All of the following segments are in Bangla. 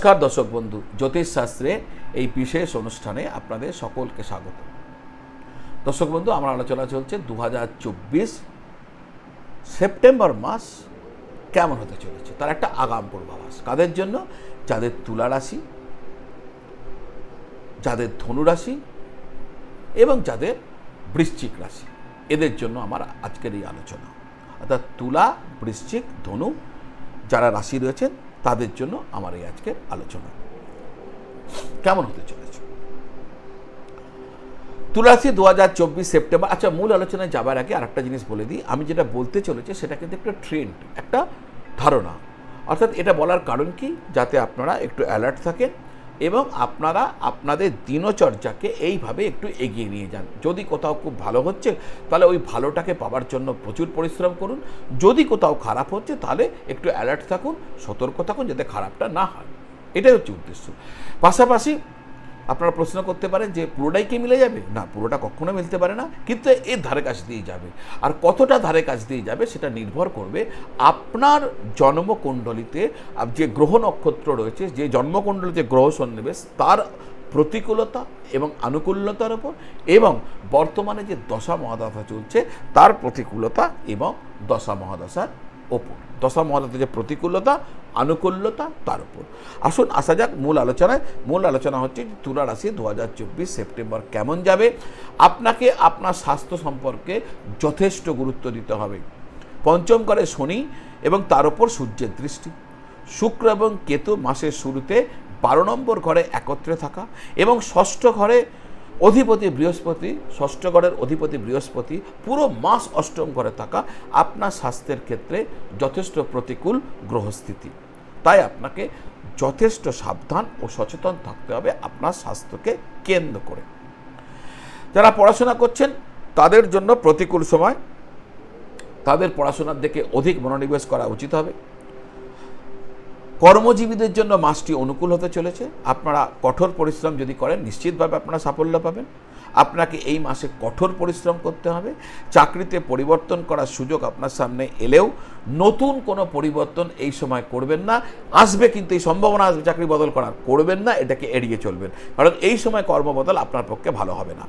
নমস্কার দর্শক বন্ধু জ্যোতিষশাস্ত্রে এই বিশেষ অনুষ্ঠানে আপনাদের সকলকে স্বাগত। দর্শক বন্ধু, আমার আলোচনা চলছে দু হাজার চব্বিশ সেপ্টেম্বর মাস কেমন হতে চলেছে? তার একটা আগাম পূর্বাভাস। কাদের জন্য? যাদের তুলা রাশি, যাদের ধনু রাশি এবং যাদের বৃশ্চিক রাশি। এদের জন্য আমার আজকের এই আলোচনা। অর্থাৎ তুলা, বৃশ্চিক, ধনু যারা রাশি রয়েছেন তাদের জন্য আমার এই আজকের আলোচনা। কেমন হতে চলেছে? তুলাসি দু হাজার চব্বিশ সেপ্টেম্বর আচ্ছা মূল আলোচনায় যাবার আগে আর একটা জিনিস বলে দিই। আমি যেটা বলতে চলেছি সেটা কিন্তু একটা ট্রেন্ড একটা ধারণা। অর্থাৎ এটা বলার কারণ কি? যাতে আপনারা একটু অ্যালার্ট থাকেন এবং আপনারা আপনাদের দিনচর্যাকে এইভাবে একটু এগিয়ে নিয়ে যান। যদি কোথাও খুব ভালো হচ্ছে, তাহলে ওই ভালোটাকে পাওয়ার জন্য প্রচুর পরিশ্রম করুন। যদি কোথাও খারাপ হচ্ছে, তাহলে একটু অ্যালার্ট থাকুন, সতর্ক থাকুন, যাতে খারাপটা না হয়। এটাই হচ্ছে উদ্দেশ্য। পাশাপাশি আপনারা প্রশ্ন করতে পারেন যে পুরোটাই কি মিলে যাবে? না, পুরোটা কখনো মিলতে পারে না, কিন্তু এর ধারে কাছ দিয়ে যাবে। আর কতটা ধারে কাছ দিয়ে যাবে সেটা নির্ভর করবে আপনার জন্মকুণ্ডলিতে যে গ্রহ নক্ষত্র রয়েছে, যে জন্মকুণ্ডলিতে গ্রহ সন্নিবেশ, তার প্রতিকূলতা এবং আনুকূল্যতার উপর এবং বর্তমানে যে দশা মহাদশা চলছে, তার প্রতিকূলতা এবং দশা মহাদশার ওপর। দশা মহাদশার যে প্রতিকূলতা, আনুকূল্যতা, তার উপর। আসুন আসা যাক মূল আলোচনায়। মূল আলোচনা হচ্ছে তুলা রাশি দু হাজার চব্বিশ সেপ্টেম্বর কেমন যাবে? আপনাকে আপনার স্বাস্থ্য সম্পর্কে যথেষ্ট গুরুত্ব দিতে হবে। পঞ্চম ঘরে শনি এবং তার উপর সূর্যের দৃষ্টি। শুক্র এবং কেতু মাসের শুরুতে বারো নম্বর ঘরে একত্রে থাকা এবং ষষ্ঠ ঘরে অধিপতি বৃহস্পতি ষষ্ঠ ঘরের অধিপতি বৃহস্পতি, পুরো মাস অষ্টম ঘরে থাকা আপনার স্বাস্থ্যের ক্ষেত্রে যথেষ্ট প্রতিকূল গ্রহস্থিতি। তাই আপনাকে যথেষ্ট সাবধান ও সচেতন থাকতে হবে আপনার স্বাস্থ্যকে কেন্দ্র করে। যারা পড়াশোনা করছেন, তাদের জন্য প্রতিকূল সময়, তাদের পড়াশোনার দিকে অধিক মনোনিবেশ করা উচিত হবে। কর্মজীবীদের জন্য মাসটি অনুকূল হতে চলেছে। আপনারা কঠোর পরিশ্রম যদি করেন, নিশ্চিতভাবে আপনারা সাফল্য পাবেন। আপনাকে এই মাসে কঠোর পরিশ্রম করতে হবে। চাকরিতে পরিবর্তন করার সুযোগ আপনার সামনে এলেও নতুন কোনো পরিবর্তন এই সময় করবেন না। আসবে কিন্তু, এই সম্ভাবনা আসবে, চাকরি বদল করার। করবেন না, এটাকে এড়িয়ে চলবেন। কারণ এই সময় কর্মবদল আপনার পক্ষে ভালো হবে না।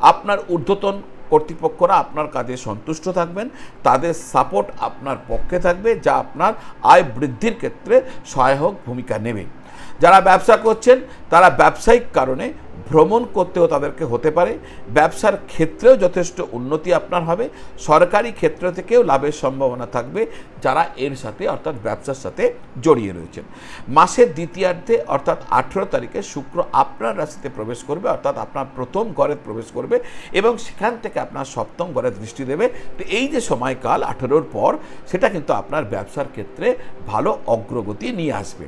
আপনার ঊর্ধ্বতন কর্তৃপক্ষরা আপনার কাজে সন্তুষ্ট থাকবেন, তাদের সাপোর্ট আপনার পক্ষে থাকবে, যা আপনার আয় বৃদ্ধির ক্ষেত্রে সহায়ক ভূমিকা নেবে। যারা ব্যবসা করছেন, তারা ব্যবসায়িক কারণে ভ্রমণ করতেও তাদেরকে হতে পারে। ব্যবসার ক্ষেত্রেও যথেষ্ট উন্নতি আপনার হবে। সরকারি ক্ষেত্র থেকেও লাভের সম্ভাবনা থাকবে যারা এর সাথে অর্থাৎ ব্যবসার সাথে জড়িয়ে রয়েছেন। মাসের দ্বিতীয়ার্ধে অর্থাৎ আঠেরো তারিখে শুক্র আপনার রাশিতে প্রবেশ করবে, অর্থাৎ আপনার প্রথম ঘরে প্রবেশ করবে এবং সেখান থেকে আপনার সপ্তম ঘরে দৃষ্টি দেবে। তো এই যে সময়কাল আঠেরোর পর, সেটা কিন্তু আপনার ব্যবসার ক্ষেত্রে ভালো অগ্রগতি নিয়ে আসবে।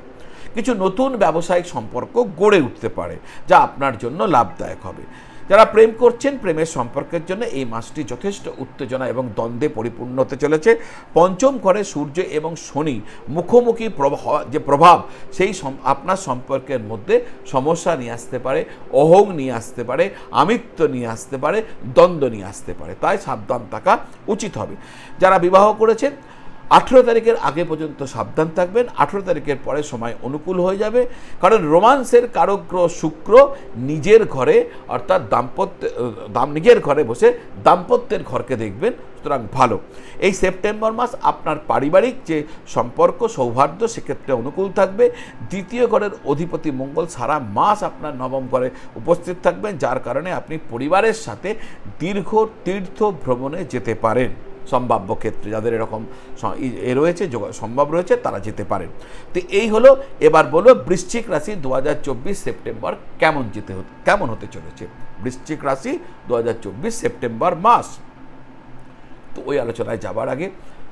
কিছু নতুন ব্যবসায়িক সম্পর্ক গড়ে উঠতে পারে, যা আপনার জন্য লাভদায়ক হবে। যারা প্রেম করছেন, প্রেমের সম্পর্কের জন্য এই মাসটি যথেষ্ট উত্তেজনা এবং দ্বন্দ্বে পরিপূর্ণ হতে চলেছে। পঞ্চম ঘরে সূর্য এবং শনি মুখোমুখি যে প্রভাব, সেই আপনার সম্পর্কের মধ্যে সমস্যা নিয়ে আসতে পারে, অহং নিয়ে আসতে পারে, আমিত্ব নিয়ে আসতে পারে, দ্বন্দ্ব নিয়ে আসতে পারে। তাই সাবধান থাকা উচিত হবে। যারা বিবাহ করেছেন আঠেরো তারিখের আগে পর্যন্ত সাবধান থাকবেন। আঠেরো তারিখের পরে সময় অনুকূল হয়ে যাবে। কারণ রোমান্সের কারগ্রহ শুক্র নিজের ঘরে, অর্থাৎ দাম্পত্য দাম, নিজের ঘরে বসে দাম্পত্যের ঘরকে দেখবেন। সুতরাং ভালো। এই সেপ্টেম্বর মাস আপনার পারিবারিক যে সম্পর্ক, সৌহার্দ্য, সেক্ষেত্রে অনুকূল থাকবে। দ্বিতীয় ঘরের অধিপতি মঙ্গল সারা মাস আপনার নবম ঘরে উপস্থিত থাকবেন, যার কারণে আপনি পরিবারের সাথে দীর্ঘ তীর্থ ভ্রমণে যেতে পারেন। সম্ভাব্য ক্ষেত্রে যাদের এরকম এ রয়েছে সম্ভব রয়েছে, তারা যেতে পারেন তো এই হলো, এবার বলো বৃশ্চিক রাশি দু হাজার চব্বিশ সেপ্টেম্বর কেমন যেতে কেমন হতে চলেছে? বৃশ্চিক রাশি দু হাজার চব্বিশ সেপ্টেম্বর মাস। তো ওই আলোচনায় যাবার আগে,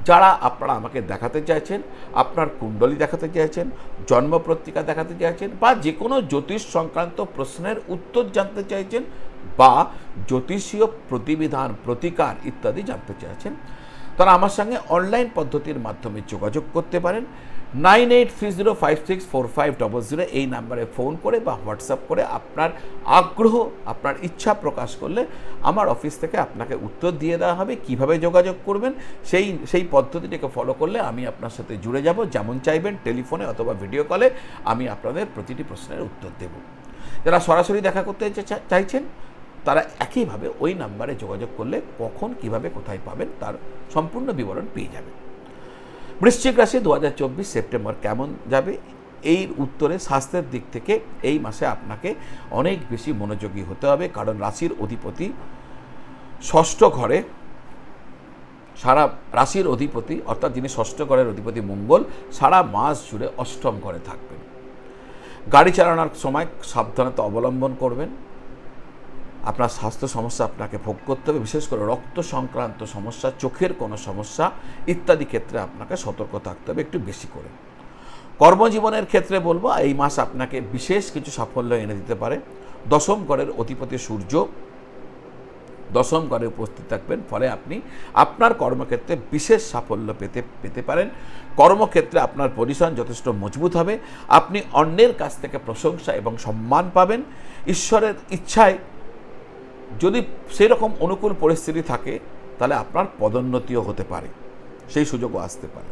যারা আপনারা আমাকে দেখাতে চাইছেন, আপনার কুণ্ডলী দেখাতে চাইছেন, জন্ম পত্রিকা দেখাতে চাইছেন, বা যে কোনো জ্যোতিষ সংক্রান্ত প্রশ্নের উত্তর জানতে চাইছেন বা জ্যোতিষীয় প্রতিবিধান, প্রতিকার ইত্যাদি জানতে চাইছেন তারা আমার সঙ্গে অনলাইন পদ্ধতির মাধ্যমে যোগাযোগ করতে পারেন। Nine eight three zero five six four five double zero এই নাম্বারে ফোন করে বা হোয়াটসঅ্যাপ করে আপনার আগ্রহ, আপনার ইচ্ছা প্রকাশ করলে আমার অফিস থেকে আপনাকে উত্তর দিয়ে দেওয়া হবে কীভাবে যোগাযোগ করবেন। সেই সেই পদ্ধতিটিকে ফলো করলে আমি আপনার সাথে জুড়ে যাব। যেমন চাইবেন টেলিফোনে অথবা ভিডিও কলে আমি আপনাদের প্রতিটি প্রশ্নের উত্তর দেব। যারা সরাসরি দেখা করতে চাইছেন তারা একইভাবে ওই নাম্বারে যোগাযোগ করলে কখন, কীভাবে, কোথায় পাবেন তার সম্পূর্ণ বিবরণ পেয়ে যাবেন বৃশ্চিক রাশি দু হাজার চব্বিশ সেপ্টেম্বর কেমন যাবে? এই উত্তরে স্বাস্থ্যের দিক থেকে এই মাসে আপনাকে অনেক বেশি মনোযোগী হতে হবে, কারণ রাশির অধিপতি ষষ্ঠ ঘরে সারা রাশির অধিপতি, অর্থাৎ যিনি ষষ্ঠ ঘরের অধিপতি মঙ্গল, সারা মাস জুড়ে অষ্টম ঘরে থাকবেন। গাড়ি চালানোর সময় সাবধানতা অবলম্বন করবেন। আপনার স্বাস্থ্য সমস্যা আপনাকে ভোগ করতে হবে, বিশেষ করে রক্ত সংক্রান্ত সমস্যা, চোখের কোনো সমস্যা ইত্যাদি ক্ষেত্রে আপনাকে সতর্ক থাকতে হবে একটু বেশি করে। কর্মজীবনের ক্ষেত্রে বলব, এই মাস আপনাকে বিশেষ কিছু সাফল্য এনে দিতে পারে। দশম ঘরের অধিপতি সূর্য, দশম ঘরে উপস্থিত থাকবেন, ফলে আপনি আপনার কর্মক্ষেত্রে বিশেষ সাফল্য পেতে পেতে পারেন। কর্মক্ষেত্রে আপনার পজিশন যথেষ্ট মজবুত হবে, আপনি অন্যের কাছ থেকে প্রশংসা এবং সম্মান পাবেন। ঈশ্বরের ইচ্ছায় যদি সেই রকম অনুকূল পরিস্থিতি থাকে, তাহলে আপনার পদোন্নতিও হতে পারে। সেই সুযোগও আসতে পারে।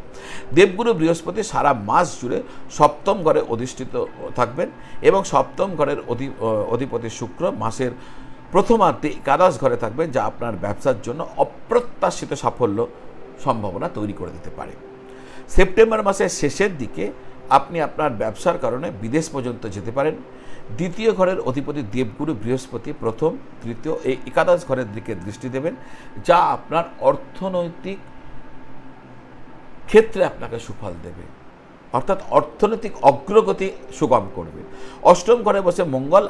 দেবগুরু বৃহস্পতি সারা মাস জুড়ে সপ্তম ঘরে অধিষ্ঠিত থাকবেন এবং সপ্তম ঘরের অধি অধিপতি শুক্র মাসের প্রথমার্ধে একাদশ ঘরে থাকবেন, যা আপনার ব্যবসার জন্য অপ্রত্যাশিত সাফল্য সম্ভাবনা তৈরি করে দিতে পারে। সেপ্টেম্বর মাসের শেষের দিকে আপনি আপনার ব্যবসার কারণে বিদেশ পর্যন্ত যেতে পারেন। দ্বিতীয় ঘরের অধিপতি দেবগুরু বৃহস্পতি প্রথম, তৃতীয় এই একাদশ ঘরের দিকে দৃষ্টি দেবেন, যা আপনার অর্থনৈতিক ক্ষেত্রে আপনাকে সুফল দেবে। অর্থাৎ অর্থনৈতিক অগ্রগতি সুগম করবে। অষ্টম ঘরে বসে মঙ্গল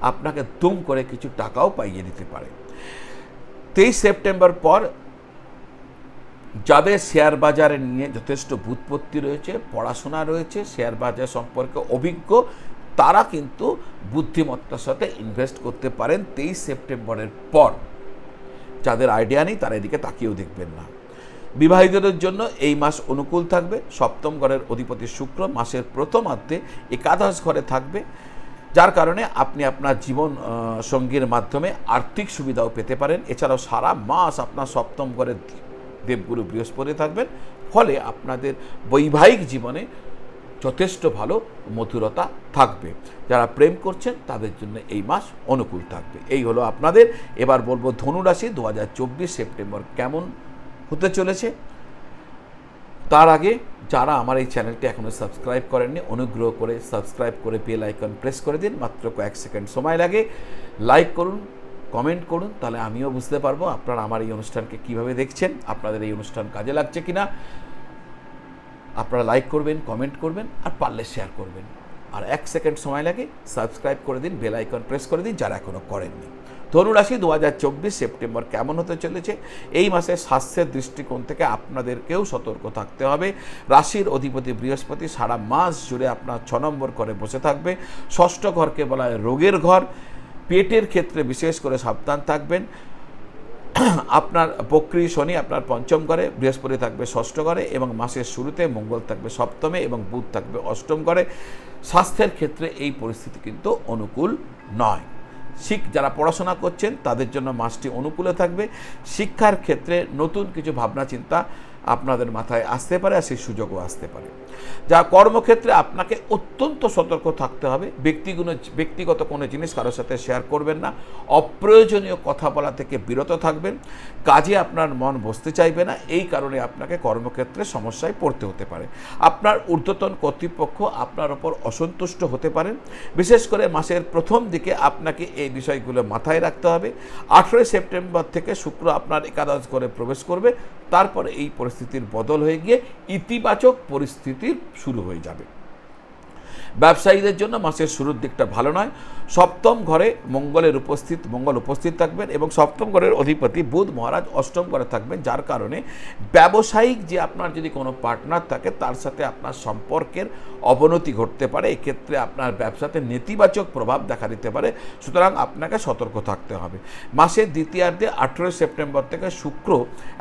আপনাকে দুম করে কিছু টাকাও পাইয়ে দিতে পারে। তেইশ সেপ্টেম্বর পর যাদের শেয়ার বাজারে নিয়ে যথেষ্ট বুৎপত্তি রয়েছে, পড়াশোনা রয়েছে, শেয়ার বাজার সম্পর্কে অভিজ্ঞ তারা কিন্তু বুদ্ধিমত্তার সাথে ইনভেস্ট করতে পারেন তেইশ সেপ্টেম্বরের পর। যাদের আইডিয়া নেই, তারা এদিকে তাকিয়েও দেখবেন না। বিবাহিতদের জন্য এই মাস অনুকূল থাকবে। সপ্তম ঘরের অধিপতি শুক্র মাসের প্রথমার্ধে একাদশ ঘরে থাকবে। যার কারণে আপনি আপনার জীবন সঙ্গীর মাধ্যমে আর্থিক সুবিধাও পেতে পারেন। এছাড়াও সারা মাস আপনার সপ্তম ঘরের দেবগুরু বৃহস্পতি থাকবেন। ফলে আপনাদের বৈবাহিক জীবনে যথেষ্ট ভালো মধুরতা থাকবে। যারা প্রেম করছেন, তাদের জন্য এই মাস অনুকূল থাকবে। এই হলো আপনাদের। এবার বলব ধনুরাশি দু হাজার চব্বিশ সেপ্টেম্বর কেমন হতে চলেছে? তার আগে যারা আমার এই চ্যানেলটি এখনও সাবস্ক্রাইব করেননি, অনুগ্রহ করে সাবস্ক্রাইব করে বেল আইকন প্রেস করে দিন। মাত্র কয়েক সেকেন্ড সময় লাগে। লাইক করুন, কমেন্ট করুন, তাহলে আমিও বুঝতে পারব আপনারা আমার এই অনুষ্ঠানকে কীভাবে দেখছেন, আপনাদের এই অনুষ্ঠান কাজে লাগছে কিনা। আপনারা লাইক করবেন কমেন্ট করবেন, আর পারলে শেয়ার করবেন। আর এক সেকেন্ড সময় লাগে সাবস্ক্রাইব করে দিন বেল আইকন প্রেস করে দিন, যারা এখনও করেননি। ধনুরাশি দু হাজার চব্বিশ সেপ্টেম্বর কেমন হতে চলেছে? এই মাসে স্বাস্থ্যের দৃষ্টিকোণ থেকে আপনাদেরকেও সতর্ক থাকতে হবে। রাশির অধিপতি বৃহস্পতি সারা মাস জুড়ে আপনার ছ নম্বর করে বসে থাকবে। ষষ্ঠ ঘরকে বলা হয় রোগের ঘর। পেটের ক্ষেত্রে বিশেষ করে সাবধান থাকবেন। আপনার বক্রী শনি আপনার পঞ্চম ঘরে, বৃহস্পতি থাকবে ষষ্ঠ ঘরে এবং মাসের শুরুতে মঙ্গল থাকবে সপ্তমে এবং বুধ থাকবে অষ্টম ঘরে। স্বাস্থ্যের ক্ষেত্রে এই পরিস্থিতি কিন্তু অনুকূল নয়। শিখ যারা পড়াশোনা করছেন তাদের জন্য মাসটি অনুকূলে থাকবে। শিক্ষার ক্ষেত্রে নতুন কিছু ভাবনা চিন্তা আপনাদের মাথায় আসতে পারে আর সেই সুযোগও আসতে পারে। যা কর্মক্ষেত্রে আপনাকে অত্যন্ত সতর্ক থাকতে হবে। ব্যক্তিগুলো ব্যক্তিগত কোনো জিনিস কারোর সাথে শেয়ার করবেন না। অপ্রয়োজনীয় কথা বলা থেকে বিরত থাকবেন। কাজে আপনার মন বসতে চাইবে না। এই কারণে আপনাকে কর্মক্ষেত্রে সমস্যায় পড়তে হতে পারে। আপনার ঊর্ধ্বতন কর্তৃপক্ষ আপনার ওপর অসন্তুষ্ট হতে পারেন বিশেষ করে মাসের প্রথম দিকে আপনাকে এই বিষয়গুলো মাথায় রাখতে হবে। আঠেরোই সেপ্টেম্বর থেকে শুক্র আপনার একাদশ ঘরে প্রবেশ করবে। তারপরে এই পরিস্থিতির বদল হয়ে গিয়ে ইতিবাচক পরিস্থিতির শুরু হয়ে যাবে। ব্যবসায়ীদের জন্য মাসের শুরুর দিকটা ভালো নয়। সপ্তম ঘরে মঙ্গলের উপস্থিত, মঙ্গল উপস্থিত থাকবেন এবং সপ্তম ঘরের অধিপতি বুধ মহারাজ অষ্টম ঘরে থাকবেন, যার কারণে ব্যবসায়িক যে আপনার যদি কোনো পার্টনার থাকে, তার সাথে আপনার সম্পর্কের অবনতি ঘটতে পারে। এক্ষেত্রে আপনার ব্যবসাতে নেতিবাচক প্রভাব দেখা দিতে পারে। সুতরাং আপনাকে সতর্ক থাকতে হবে। মাসের দ্বিতীয়ার্ধে আঠেরোই সেপ্টেম্বর থেকে শুক্র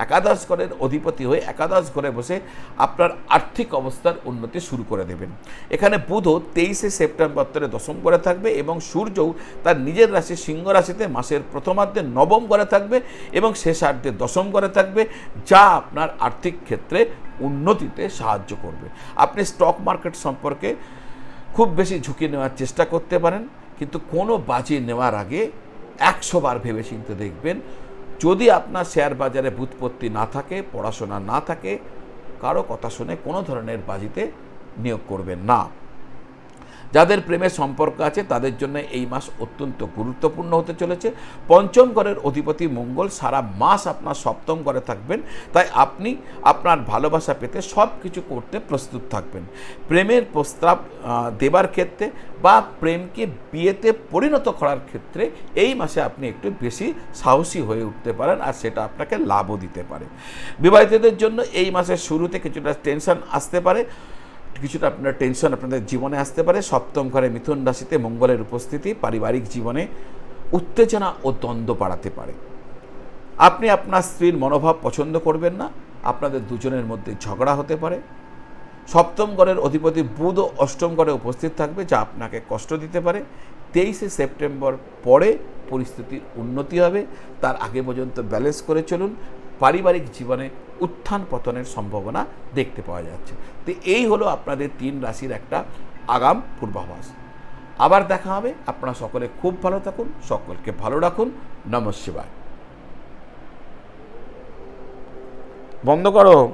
একাদশ ঘরের অধিপতি হয়ে একাদশ ঘরে বসে আপনার আর্থিক অবস্থার উন্নতি শুরু করে দেবেন। এখানে বুধও তেইশে সেপ্টেম্বর তরে দশম ঘরে থাকবে এবং সূর্যও তার নিজের রাশি সিংহ রাশিতে মাসের প্রথমার্ধে নবম ঘরে থাকবে এবং শেষার্ধে দশম ঘরে থাকবে, যা আপনার আর্থিক ক্ষেত্রে উন্নতিতে সাহায্য করবে। আপনি স্টক মার্কেট সম্পর্কে খুব বেশি ঝুঁকি নেওয়ার চেষ্টা করতে পারেন, কিন্তু কোনো বাজি নেওয়ার আগে একশো বার ভেবে চিনতে দেখবেন, যদি আপনার শেয়ার বাজারে বুৎপত্তি না থাকে, পড়াশোনা না থাকে, কারও কথা শুনে কোনো ধরনের বাজিতে নিয়োগ করবেন না। যাদের প্রেমের সম্পর্ক আছে, তাদের জন্য এই মাস অত্যন্ত গুরুত্বপূর্ণ হতে চলেছে। পঞ্চম ঘরের অধিপতি মঙ্গল সারা মাস আপনার সপ্তম ঘরে থাকবেন। তাই আপনি আপনার ভালোবাসা পেতে সব কিছু করতে প্রস্তুত থাকবেন। প্রেমের প্রস্তাব দেবার ক্ষেত্রে বা প্রেমকে বিয়েতে পরিণত করার ক্ষেত্রে এই মাসে আপনি একটু বেশি সাহসী হয়ে উঠতে পারেন আর সেটা আপনাকে লাভও দিতে পারে। বিবাহিতদের জন্য এই মাসের শুরুতে কিছুটা টেনশন আসতে পারে। কিছুটা আপনার টেনশন আপনাদের জীবনে আসতে পারে। সপ্তম ঘরে মিথুন রাশিতে মঙ্গলের উপস্থিতি, পারিবারিক জীবনে উত্তেজনা ও দ্বন্দ্ব বাড়াতে পারে। আপনি আপনার স্ত্রীর মনোভাব পছন্দ করবেন না, আপনাদের দুজনের মধ্যে ঝগড়া হতে পারে। সপ্তম ঘরের অধিপতি বুধ ও অষ্টম ঘরে উপস্থিত থাকবে, যা আপনাকে কষ্ট দিতে পারে। তেইশে সেপ্টেম্বর পরে পরিস্থিতির উন্নতি হবে। তার আগে পর্যন্ত ব্যালেন্স করে চলুন। পারিবারিক জীবনে উত্থান পতনের সম্ভাবনা দেখতে পাওয়া যাচ্ছে। তো এই হলো আপনাদের তিন রাশির একটা আগাম পূর্বাভাস। আবার দেখা হবে। আপনারা সকলে খুব ভালো থাকুন, সকলকে ভালো রাখুন। নমস্কার। বন্ধ করো।